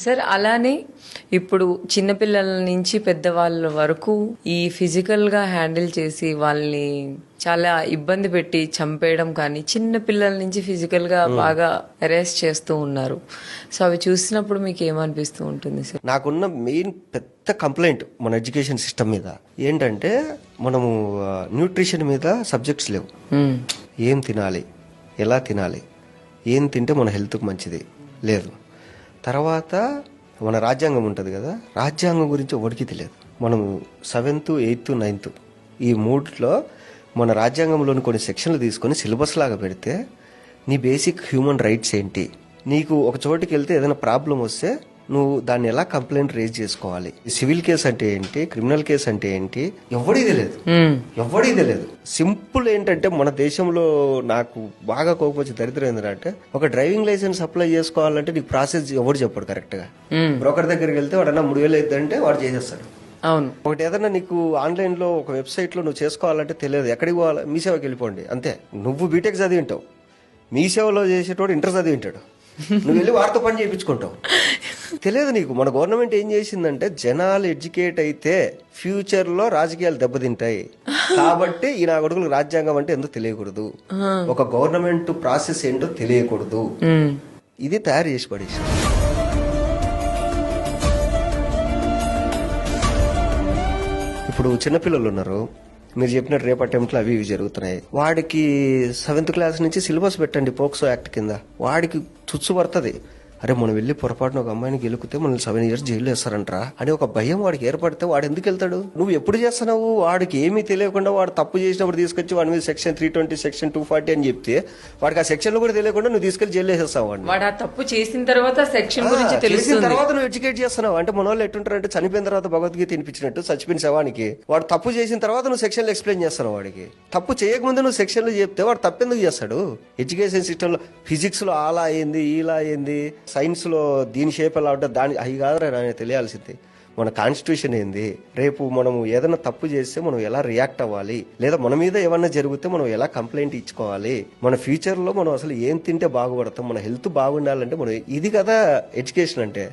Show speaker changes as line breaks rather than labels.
Sir అలానే ఇప్పుడు చిన్నపిల్లల నుంచి పెద్దవాళ్ళ వరకు ఈ ఫిజికల్గా హ్యాండిల్ చేసి వాళ్ళని చాలా ఇబ్బంది పెట్టి చంపేయడం కానీ చిన్న పిల్లల నుంచి ఫిజికల్గా బాగా అరెస్ట్ చేస్తూ ఉన్నారు. సో అవి చూసినప్పుడు మీకు ఏమనిపిస్తూ ఉంటుంది సార్
నాకున్న మెయిన్ పెద్ద కంప్లైంట్ మన ఎడ్యుకేషన్ సిస్టమ్ మీద ఏంటంటే మనము న్యూట్రిషన్ మీద సబ్జెక్ట్స్ లేవు.
మ్మ్.
ఏం తినాలి? ఎలా తినాలి? ఏం తింటే మన హెల్త్కి మంచిది? లేదు. తర్వాత మన రాజ్యాంగం ఉంటుంది కదా రాజ్యాంగం గురించి ఎవరికి తెలియదు. మనము సెవెంత్ ఎయిత్ నైన్త్ ఈ మూడులో మన రాజ్యాంగంలోని కొన్ని సెక్షన్లు తీసుకొని సిలబస్ లాగా పెడితే నీ బేసిక్ హ్యూమన్ రైట్స్ ఏంటి? నీకు ఒక చోటికి వెళ్తే ఏదైనా ప్రాబ్లం వస్తే నువ్వు దాన్ని ఎలా కంప్లైంట్ రేజ్ చేసుకోవాలి? సివిల్ కేసు అంటే ఏంటి? క్రిమినల్ కేసు అంటే ఏంటి? ఎవడికి తెలియదు.
మ్మ్.
ఎవడికి తెలియదు. సింపుల్ ఏంటంటే మన దేశంలో నాకు బాగా కోపం వచ్చి దరిద్రం ఏంటంటే ఒక డ్రైవింగ్ లైసెన్స్ అప్లై చేసుకోవాలంటే నీకు ప్రాసెస్ ఎవడు చెప్పాడు
కరెక్ట్గా.
బ్రోకర్ దగ్గరికి వెళ్తే వాడన్నా మూడు వేలు అవుతుందంటే వాడు చేసేస్తాడు.
అవును.
ఒకటి ఏదన్నా నీకు ఆన్లైన్లో ఒక వెబ్సైట్లో నువ్వు చేసుకోవాలంటే తెలియదు. ఎక్కడికి పోవాలి? మీ సేవకి వెళ్ళిపోండి. అంతే. నువ్వు బీటెక్ చదివి ఉంటావు. మీ సేవలో చేసేటోడు ఇంటర్ చదివి ఉంటాడు. నువ్వు వెళ్ళి వారితో పని చేయించుకుంటావు. తెలియదు నీకు. మన గవర్నమెంట్ ఏం చేసిందంటే జనాలు ఎడ్యుకేట్ అయితే ఫ్యూచర్లో రాజకీయాలు దెబ్బతింటాయి. కాబట్టి ఈ నా కొడుకులకు రాజ్యాంగం అంటే ఎందుకు తెలియకూడదు? ఒక గవర్నమెంట్ ప్రాసెస్ ఏంటో తెలియకూడదు. ఇది తయారు చేసి పడేసి ఇప్పుడు చిన్నపిల్లలు ఉన్నారు. మీరు చెప్పినట్టు రేపు అటెంప్ట్లు అవి ఇవి జరుగుతున్నాయి. వాడికి సెవెంత్ క్లాస్ నుంచి సిలబస్ పెట్టండి పోక్సో యాక్ట్ కింద. వాడికి తుచ్చు పడుతుంది. అరే మనం వెళ్ళి పొరపాటున ఒక అమ్మాయిని గెలుకుతే మనల్ని సెవెన్ ఇయర్స్ జైలు వేస్తారంటరా అని ఒక భయం వాడికి ఏర్పడితే వాడు ఎందుకు వెళ్తాడు? నువ్వు ఎప్పుడు చేస్తున్నావు? వాడికి ఏమీ తెలియకుండా వాడు తప్పు చేసినప్పుడు తీసుకొచ్చి వాడి మీద section three twenty section two forty అని చెప్తే వాడికి ఆ సెక్షన్లు కూడా తెలియకుండా నువ్వు తీసుకెళ్ళి జైలు వేసేస్తావు
వాడు ఆ తప్పు చేసిన తర్వాత సెక్షన్ గురించి తెలుస్తుంది.
తర్వాత నువ్వు ఎడ్యుకేట్ చేస్తున్నావు. అంటే మన వాళ్ళు ఎట్టుంటారంటే చనిపోయిన తర్వాత భగవద్గీత తినిపించినట్టు చచ్చిపోయిన శవానికి వాడు తప్పు చేసిన తర్వాత నువ్వు సెక్షన్లు ఎక్స్ప్లెయిన్ చేస్తున్నావు వాడికి. తప్పు చేయకముందు నువ్వు సెక్షన్లు చెప్తే వాడు తప్పెందుకు చేస్తాడు? ఎడ్యుకేషన్ సిస్టమ్లో ఫిజిక్స్లో అలా అయింది ఇలా అయింది. సైన్స్లో దీని షేప్ ఎలా ఉంటుంది దాని అవి కాదురా నాకు తెలియాల్సింది. మన కాన్స్టిట్యూషన్ ఏంది? రేపు మనం ఏదైనా తప్పు చేస్తే మనం ఎలా రియాక్ట్ అవ్వాలి? లేదా మన మీద ఏమన్నా జరిగితే మనం ఎలా కంప్లైంట్ ఇచ్చుకోవాలి? మన ఫ్యూచర్లో మనం అసలు ఏం తింటే బాగుపడతాం? మన హెల్త్ బాగుండాలంటే మనం ఇది కదా ఎడ్యుకేషన్ అంటే.